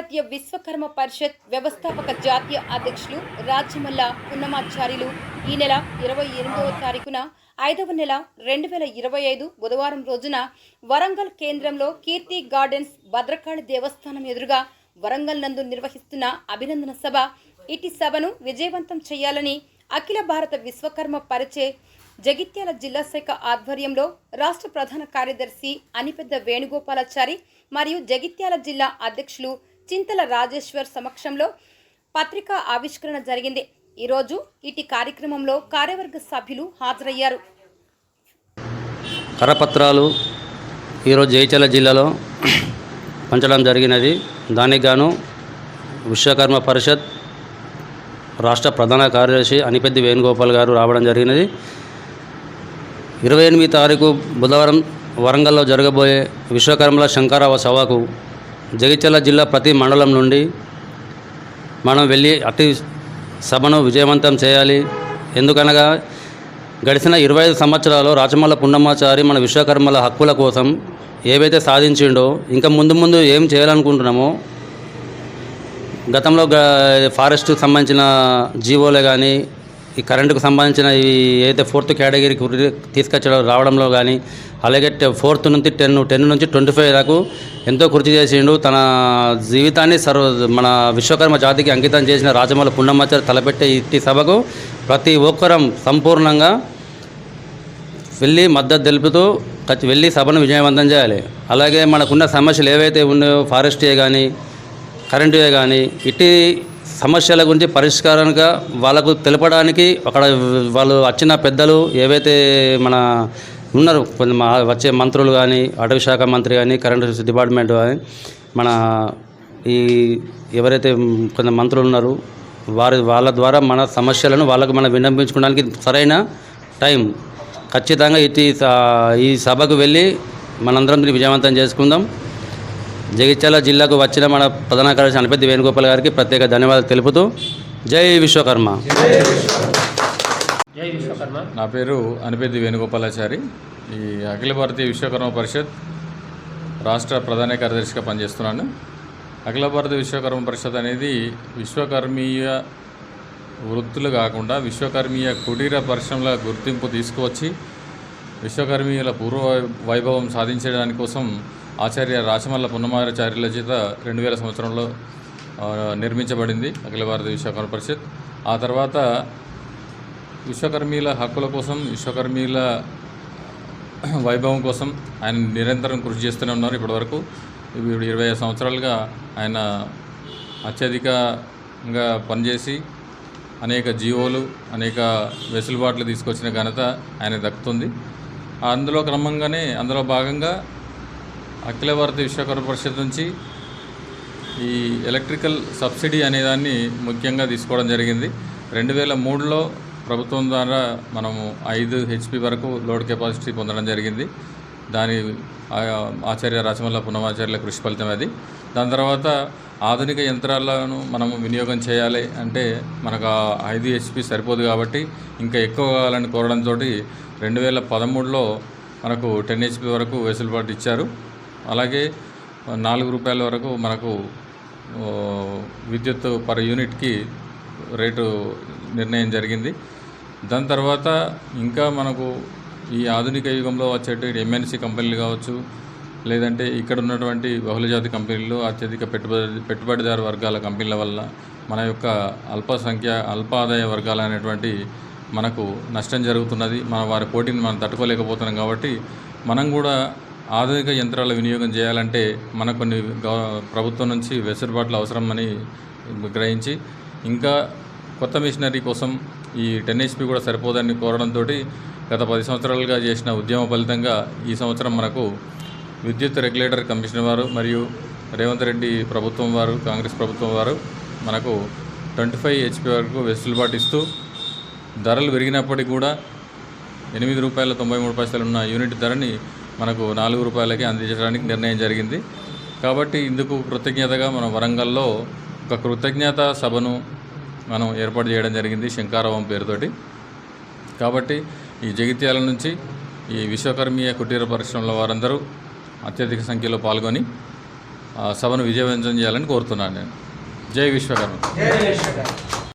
భారతీయ విశ్వకర్మ పరిషత్ వ్యవస్థాపక జాతీయ అధ్యక్షులు రాజమల్ల పున్నమాచార్యులు ఈ నెల ఇరవై ఎనిమిదవ తారీఖున ఐదవ నెల రెండు వేల ఇరవై ఐదు బుధవారం రోజున వరంగల్ కేంద్రంలో కీర్తి గార్డెన్స్ భద్రకాళి దేవస్థానం ఎదురుగా వరంగల్ నందు నిర్వహిస్తున్న అభినందన సభ. ఇటీ సభను విజయవంతం చేయాలని అఖిల భారత విశ్వకర్మ పరిచే జగిత్యాల జిల్లా శాఖ ఆధ్వర్యంలో రాష్ట్ర ప్రధాన కార్యదర్శి అనిపెద్ద వేణుగోపాలాచారి మరియు జగిత్యాల జిల్లా అధ్యక్షులు చింతల రాజేశ్వర్ సమక్షంలో పత్రికా ఆవిష్కరణ జరిగింది. ఈరోజు ఇటీ కార్యక్రమంలో కార్యవర్గ సభ్యులు హాజరయ్యారు. కరపత్రాలు ఈరోజు జయచల జిల్లాలో పంచడం జరిగినది. దానికి గాను విశ్వకర్మ పరిషత్ రాష్ట్ర ప్రధాన కార్యదర్శి అనిపెద్ది వేణుగోపాల్ గారు రావడం జరిగినది. ఇరవై ఎనిమిది తారీఖు బుధవారం వరంగల్లో జరగబోయే విశ్వకర్మల శంకరావ సభకు జగిత్యాల జిల్లా ప్రతి మండలం నుండి మనం వెళ్ళి అతి సభను విజయవంతం చేయాలి. ఎందుకనగా గడిచిన ఇరవై ఐదు సంవత్సరాలు రాచమల్ల పున్నమ్మాచారి మన విశ్వకర్మల హక్కుల కోసం ఏవైతే సాధించిండో ఇంకా ముందు ముందు ఏం చేయాలనుకుంటున్నామో గతంలో గ- ఫారెస్ట్కి సంబంధించిన జీవోలే కానీ ఈ కరెంటుకు సంబంధించిన ఈ ఏదైతే ఫోర్త్ కేటగిరీకి తీసుకొచ్చడం రావడంలో కానీ అలాగే ఫోర్త్ నుంచి టెన్ టెన్ నుంచి ట్వంటీ ఫైవ్ దాకా ఎంతో కృషి చేసిండు. తన జీవితాన్ని సర్వ మన విశ్వకర్మ జాతికి అంకితం చేసిన రాజమౌళి పున్నమ్మాచారి తలపెట్టే ఇట్టి సభకు ప్రతి ఒక్కరం సంపూర్ణంగా వెళ్ళి మద్దతు తెలుపుతూ ఖచ్చి- వెళ్ళి సభను విజయవంతం చేయాలి. అలాగే మనకున్న సమస్యలు ఏవైతే ఉన్నాయో ఫారెస్టే కానీ కరెంటువే కానీ ఇట్టి సమస్యల గురించి పరిష్కారంగా వాళ్ళకు తెలపడానికి అక్కడ వాళ్ళు వచ్చిన పెద్దలు ఏవైతే మన ఉన్నారు కొంత వచ్చే మంత్రులు కానీ అటవీ శాఖ మంత్రి కానీ కరెంటు డిపార్ట్మెంట్ కానీ మన ఈ ఎవరైతే కొంత మంత్రులు ఉన్నారు వారి వాళ్ళ ద్వారా మన సమస్యలను వాళ్ళకు మనం విన్నపించుకోవడానికి సరైన టైం. ఖచ్చితంగా ఇటు ఈ సభకు వెళ్ళి మనందరం విజయవంతం చేసుకుందాం. జగిత్యాల జిల్లాకు వచ్చిన మన ప్రధాన కార్యదర్శి అనపెద్ది వేణుగోపాల్ గారికి ప్రత్యేక ధన్యవాదాలు తెలుపుతూ జై విశ్వకర్మ. నా పేరు అనిపెద్ది వేణుగోపాలాచారి. ఈ అఖిల భారతీయ విశ్వకర్మ పరిషత్ రాష్ట్ర ప్రధాన కార్యదర్శిగా పనిచేస్తున్నాను. అఖిల భారత విశ్వకర్మ పరిషత్ అనేది విశ్వకర్మీయ వృత్తులు కాకుండా విశ్వకర్మీయ కుటీర పరిశ్రమల గుర్తింపు తీసుకువచ్చి విశ్వకర్మీయుల పూర్వ వైభవం సాధించడానికి కోసం ఆచార్య రాచమల్ల పున్నమాచార్యుల చేత రెండు వేల సంవత్సరంలో నిర్మించబడింది అఖిల భారత విశ్వకర్మ పరిషత్. ఆ తర్వాత విశ్వకర్మీల హక్కుల కోసం విశ్వకర్మీల వైభవం కోసం ఆయన నిరంతరం కృషి చేస్తూనే ఉన్నారు ఇప్పటివరకు. ఇప్పుడు ఇరవై ఐదు సంవత్సరాలుగా ఆయన అత్యధికంగా పనిచేసి అనేక జీవోలు అనేక వెసులుబాట్లు తీసుకొచ్చిన ఘనత ఆయన దక్కుతుంది. అందులో క్రమంగానే అందులో భాగంగా అఖిల భారత విశ్వకర్మ పరిషత్ నుంచి ఈ ఎలక్ట్రికల్ సబ్సిడీ అనేదాన్ని ముఖ్యంగా తీసుకోవడం జరిగింది. రెండు వేల మూడులో ప్రభుత్వం ద్వారా మనము ఐదు హెచ్పి వరకు లోడ్ కెపాసిటీ పొందడం జరిగింది. దాని ఆచార్య రాచమల్ల పునమాచార్యుల కృషి ఫలితం అది. దాని తర్వాత ఆధునిక యంత్రాలను మనము వినియోగం చేయాలి అంటే మనకు ఆ ఐదు హెచ్పి సరిపోదు కాబట్టి ఇంకా ఎక్కువ కావాలని కోరడంతో రెండు వేల పదమూడులో మనకు టెన్ హెచ్పి వరకు వెసులుబాటు ఇచ్చారు. అలాగే నాలుగు రూపాయల వరకు మనకు విద్యుత్ పర్ యూనిట్కి రేటు నిర్ణయం జరిగింది. దాని తర్వాత ఇంకా మనకు ఈ ఆధునిక యుగంలో వచ్చేటి ఎంఎన్సి కంపెనీలు కావచ్చు లేదంటే ఇక్కడ ఉన్నటువంటి బహుళజాతి కంపెనీలు అత్యధిక పెట్టుబడి పెట్టుబడిదారు వర్గాల కంపెనీల వల్ల మన యొక్క అల్ప సంఖ్య అల్ప ఆదాయ వర్గాలు అనేటువంటి మనకు నష్టం జరుగుతున్నది. మన వారి పోటీని మనం తట్టుకోలేకపోతున్నాం కాబట్టి మనం కూడా ఆధునిక యంత్రాల వినియోగం చేయాలంటే మనకు కొన్ని ప్రభుత్వం నుంచి వెసులుబాట్లు అవసరమని గ్రహించి ఇంకా కొత్త మిషనరీ కోసం ఈ టెన్ హెచ్పి కూడా సరిపోదని కోరడంతో గత పది సంవత్సరాలుగా చేసిన ఉద్యమ ఫలితంగా ఈ సంవత్సరం మనకు విద్యుత్ రెగ్యులేటర్ కమిషన్ వారు మరియు రేవంత్ రెడ్డి ప్రభుత్వం వారు కాంగ్రెస్ ప్రభుత్వం వారు మనకు ట్వంటీ ఫైవ్ హెచ్పి వరకు వెసులుబాటు ఇస్తూ ధరలు పెరిగినప్పటికీ కూడా ఎనిమిది రూపాయల తొంభై మూడు పైసలు ఉన్న యూనిట్ ధరని మనకు నాలుగు రూపాయలకి అందించడానికి నిర్ణయం జరిగింది. కాబట్టి ఇందుకు కృతజ్ఞతగా మన వరంగల్లో ఒక కృతజ్ఞత సభను మనం ఏర్పాటు చేయడం జరిగింది శంకారవం పేరుతోటి. కాబట్టి ఈ జగిత్యాల నుంచి ఈ విశ్వకర్మీయ కుటీర పరిశ్రమల వారందరూ అత్యధిక సంఖ్యలో పాల్గొని ఆ, సభను విజయవంతం చేయాలని కోరుతున్నాను నేను. జై విశ్వకర్మ.